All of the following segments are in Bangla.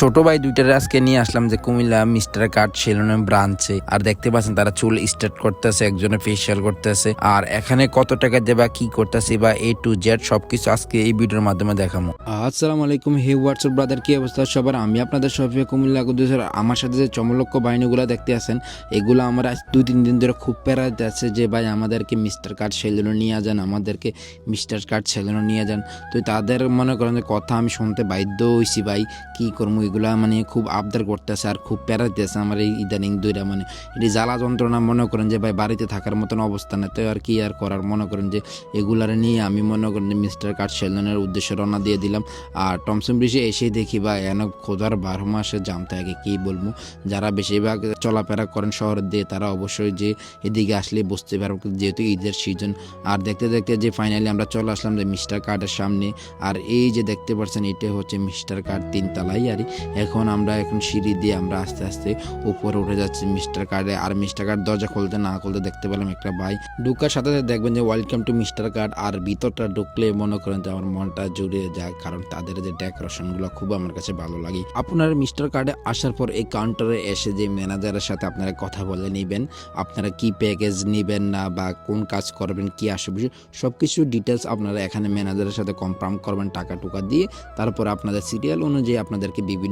ছোট ভাই দুইটার আজকে নিয়ে আসলাম যে কুমিল্লা মিস্টার কাট সেলুনের ব্রাঞ্চে আর দেখতে পাচ্ছেন তারা চুল স্ট্রেট করতেছে, একজনে ফেসিয়াল করতেছে। আর এখানে কত টাকা দেবা কি করতেছে, বা এ টু জেড সবকিছু আজকে এই ভিডিওর মাধ্যমে দেখাবো। আসসালামু আলাইকুম, হে হোয়াটসঅ্যাপ ব্রাদার কি অবস্থা সবার? আমি আপনাদের সফিয়া কুমিল্লা কুদ্দুসের, আমার সাথে যে চমলক্ষ বাহিনীগুলো দেখতে আছেন, এগুলো আমার আজ দুই তিন দিন ধরে খুব প্যারা যাচ্ছে যে, ভাই, আমাদেরকে মিস্টার কার্ড সেলুনে নিয়ে যান, আমাদেরকে মিস্টার কার্ড সেলুনে নিয়ে যান। তো তাদের মনে করেন যে, কথা আমি শুনতে বাধ্য হয়েছি ভাই। কি করব এগুলা মানে খুব আবদার করতেছে আর খুব প্যারা দিতেছে আমার এই ইদানিং দুইটা মানে এটি জ্বালা যন্ত্রণা মনে করেন যে, ভাই, বাড়িতে থাকার মতন অবস্থা না, তো আর কি আর করার? মনে করেন যে, এগুলার নিয়ে আমি মনে করেন যে, মিস্টার কার্ড সেলনের উদ্দেশ্যে রওনা দিয়ে দিলাম। আর টমসন ব্রিজে এসেই দেখি বা এন খোদার বারো মাসে জাম থাকে, কী বলব? যারা বেশিরভাগ চলাফেরা করেন শহরের দিয়ে তারা অবশ্যই যে, এদিকে আসলে বুঝতে পারব যেহেতু ঈদের সিজন আর দেখতে দেখতে যে ফাইনালি আমরা চলে আসলাম যে, মিস্টার কার্ডের সামনে। আর এই যে, দেখতে পাচ্ছেন, এটা হচ্ছে মিস্টার কার্ড তিনতলাই আর এখন আমরা এখন সিঁড়ি দিয়ে আমরা আস্তে আস্তে উপরে উঠে যাচ্ছি মিস্টার কার্ডে। আর মিস্টার কার্ড দরজা খুলতে না খুলতে দেখতে পেলাম একটা ভাই। ঢুকার সাথে দেখবেন যে ওয়েলকাম টু মিস্টার কার্ড। আর ভিতরটা ঢুকলে মনে করেন যে, আমার মনটা জুড়ে যায়। কারণ তাদের যে ডেকোরেশনগুলো খুব আমার কাছে ভালো লাগে। আপনার মিস্টার কার্ডে আসার পর এই কাউন্টারে এসে যে ম্যানেজারের সাথে আপনারা কথা বলে নেবেন, আপনারা কি প্যাকেজ নেবেন না বা কোন কাজ করবেন, কি আসবে সব কিছু ডিটেলস আপনারা এখানে ম্যানেজারের সাথে কনফার্ম করবেন টাকা টুকা দিয়ে। তারপর আপনাদের সিরিয়াল অনুযায়ী আপনাদেরকে বিভিন্ন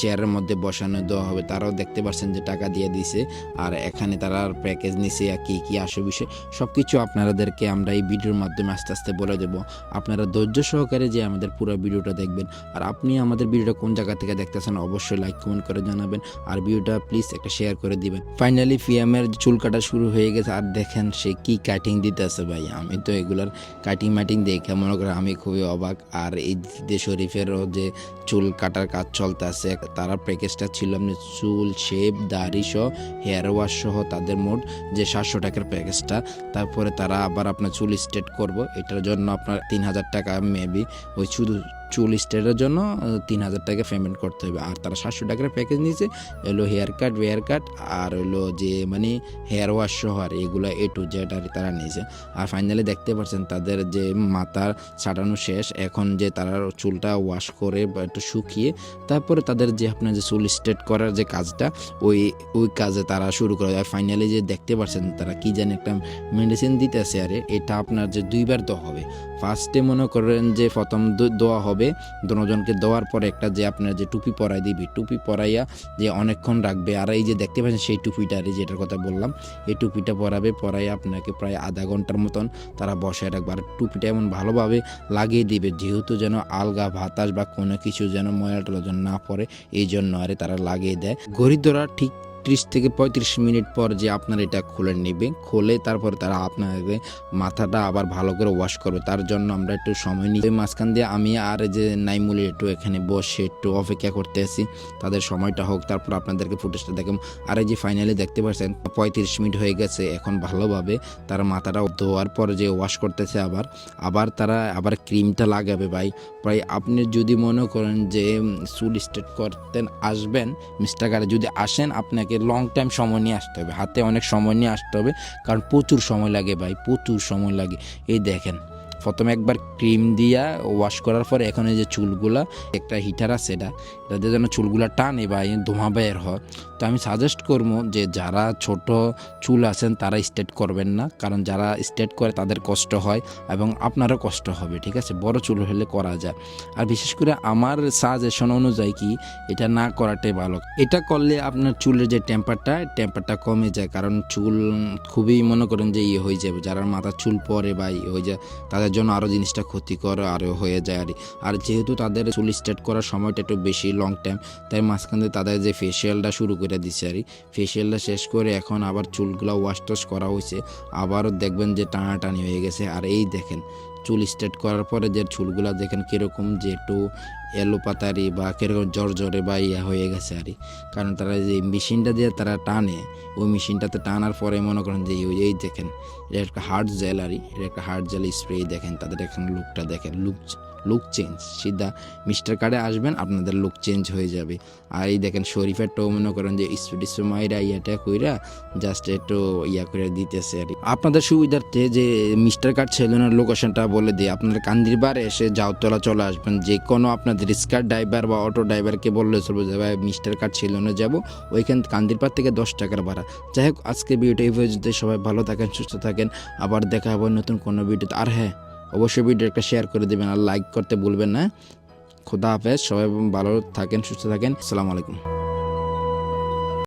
চেয়ারের মধ্যে বসানো দেওয়া হবে। তারাও দেখতে পাচ্ছেন যে টাকা দিয়ে দিছে আর এখানে তারা প্যাকেজ নিছে আর কি কি আসে বিষয় সব কিছু আপনাদেরকে আমরা এই ভিডিওর মাধ্যমে আস্তে আস্তে বলে দেবো। আপনারা ধৈর্য সহকারে যে আমাদের পুরো ভিডিওটা দেখবেন, আর আপনি আমাদের ভিডিওটা কোন জায়গা থেকে দেখতেছেন অবশ্যই লাইক কমেন্ট করে জানাবেন। আর ভিডিওটা প্লিজ একটা শেয়ার করে দিবেন। ফাইনালি ফিয়ামের চুল কাটা শুরু হয়ে গেছে। আর দেখেন সে কি কাটিং দিতেছে ভাই। আমি তো এগুলার কাটিং মাটিং দেখে মনে করেন আমি খুবই অবাক। আর এই ঈদে শরীফেরও যে চুল কাটার কাজ চলতে আছে তারা প্যাকেজটা ছিল আপনি চুল শেপ দাড়ি সহ হেয়ার ওয়াশ সহ তাদের মোট যে সাতশো টাকার প্যাকেজটা, তারপরে তারা আবার আপনার চুল স্ট্রেট করব। এটার জন্য আপনার তিন হাজার টাকা মেবি ওই শুধু চুল স্ট্রেটের জন্য তিন হাজার টাকা পেমেন্ট করতে হবে। আর তারা সাতশো টাকার প্যাকেজ নিয়েছে, এলো হেয়ার কাট ওয়ার কাট আর হলো যে মানে হেয়ার ওয়াশ সহ আর এগুলো এ টু জেড আর তারা নিয়েছে। আর ফাইনালি দেখতে পাচ্ছেন তাদের যে মাথার ছাটানো শেষ, এখন যে তারা চুলটা ওয়াশ করে বা একটু শুকিয়ে, তারপরে তাদের যে আপনার যে চুল স্ট্রেট করার যে কাজটা, ওই ওই কাজে তারা শুরু করে। আর ফাইনালি যে দেখতে পাচ্ছেন তারা কি জানি একটা মেডিসিন দিতেছে, আরে এটা আপনার যে দুইবার তো হবে। ফার্স্টে মনে করেন যে প্রথম দো- দেওয়া হবে। দুজনকে দেওয়ার পরে একটা যে আপনার যে টুপি পরাই দিবি, টুপি পরাইয়া যে অনেকক্ষণ রাখবে। আর এই যে দেখতে পাচ্ছেন সেই টুপিটা আর যেটার কথা বললাম, এই টুপিটা পরাবে পরাই আপনাকে প্রায় আধা ঘণ্টার মতন তারা বসায় রাখবে। আর টুপিটা এমন ভালোভাবে লাগিয়ে দিবে, যেহেতু যেন আলগা বাতাস বা কোনো কিছু যেন ময়লা টলা না পড়ে, এই জন্য আরে তারা লাগিয়ে দেয়। ধরা ঠিক ত্রিশ থেকে পঁয়ত্রিশ মিনিট পর যে আপনার এটা খুলে নেবে, খুলে তারপরে তারা আপনাকে মাথাটা আবার ভালো করে ওয়াশ করবে। তার জন্য আমরা একটু সময় নিই। মাঝখান দিয়ে আমি আর যে নাইমুলি একটু এখানে বসে একটু অপেক্ষা করতে আছি। তাদের সময়টা হোক, তারপর আপনাদেরকে ফুটেজটা দেখুন আর এই যে ফাইনালি দেখতে পাচ্ছেন, পঁয়ত্রিশ মিনিট হয়ে গেছে। এখন ভালোভাবে তারা মাথাটা ধোয়ার পর যে ওয়াশ করতেছে আবার আবার তারা আবার ক্রিমটা লাগাবে ভাই। প্রায় আপনি যদি মনে করেন যে চুল স্ট্রেট করতেন, আসবেন মিস্টার যদি আসেন, আপনাকে লং টাইম সময় নিয়ে আসতে হবে। হাতে অনেক সময় নিয়ে আসতে হবে, কারণ প্রচুর সময় লাগে ভাই, প্রচুর সময় লাগে। এই দেখেন। প্রথমে একবার ক্রিম দিয়া ওয়াশ করার পরে এখন এই যে চুলগুলা, একটা হিটার আছে এটা এটাতে যেন চুলগুলা টানে বা ধোঁয়া বের হয়। তো আমি সাজেস্ট করব যে যারা ছোট চুল আছেন তারা স্ট্রেট করবেন না, কারণ যারা স্ট্রেট করে তাদের কষ্ট হয় এবং আপনারও কষ্ট হবে, ঠিক আছে? বড় চুল হলে করা যায়। আর বিশেষ করে আমার সাজেশন অনুযায়ী কি, এটা না করাটাই ভালো। এটা করলে আপনার চুলের যে টেম্পারটা টেম্পারটা কমে যায়, কারণ চুল খুবই মনে করেন যে ইয়ে হয়ে যাবে। যারা মাথার চুল পরে বা ইয়ে হয়ে যায়, তাদের জন্য আরও জিনিসটা ক্ষতিকর আরও হয়ে যায় আর আর যেহেতু তাদের চুল স্টার্ট করার সময়টা একটু বেশি লং টাইম তাই মাঝখানে তাদের যে ফেসিয়ালটা শুরু করে দিচ্ছে আর ফেসিয়ালটা শেষ করে এখন আবার চুলগুলো ওয়াশ টস করা হয়েছে। আবারও দেখবেন যে টানাটানি হয়ে গেছে। আর এই দেখেন, চুল স্ট্রেট করার পরে যে চুলগুলো দেখেন কীরকম যে একটু এলো পাতারি বা কীরকম জ্বরে বা ইয়া হয়ে গেছে আর কারণ তারা যে মেশিনটা দিয়ে তারা টানে, ওই মেশিনটাতে টানার পরে মনে করেন যে এই- এই দেখেন, এটা একটা হার্ড জেল আর। এটা একটা হার্ড জেল স্প্রে দেখেন তাদের এখন লুকটা দেখেন লুক লুক চেঞ্জ সিধা মিস্টার কার্ডে আসবেন, আপনাদের লুক চেঞ্জ হয়ে যাবে। আর এই দেখেন শরীফেরটাও মনে করেন যে স্পিড মাইরা ইয়াটা কইরা জাস্ট একটু ইয়া করে দিতেছে আর আপনাদের সুবিধার্থে যে মিস্টার কার্ড সেলুনের লোকেশনটা বলে দিই, আপনার কান্দিরবার এসে যাওতলা চলে আসবেন যে কোনো আপনাদের রিক্সার ড্রাইভার বা অটো ড্রাইভারকে বললে চলবো যে, ভাই মিস্টার কার্ড সেলুনে যাব। ওইখান কান্দিরপাড় থেকে দশ টাকার ভাড়া। যাই হোক আজকে ভিডিওটা এই পর্যন্ত সবাই ভালো থাকেন, সুস্থ থাকেন। আবার দেখা হবে নতুন কোনো ভিডিওতে। আর হ্যাঁ অবশ্যই ভিডিও একটা শেয়ার করে দেবেন আর লাইক করতে ভুলবেন না। খোদা হাফেজ। সবাই ভালো থাকেন, সুস্থ থাকেন। আসসালামু আলাইকুম।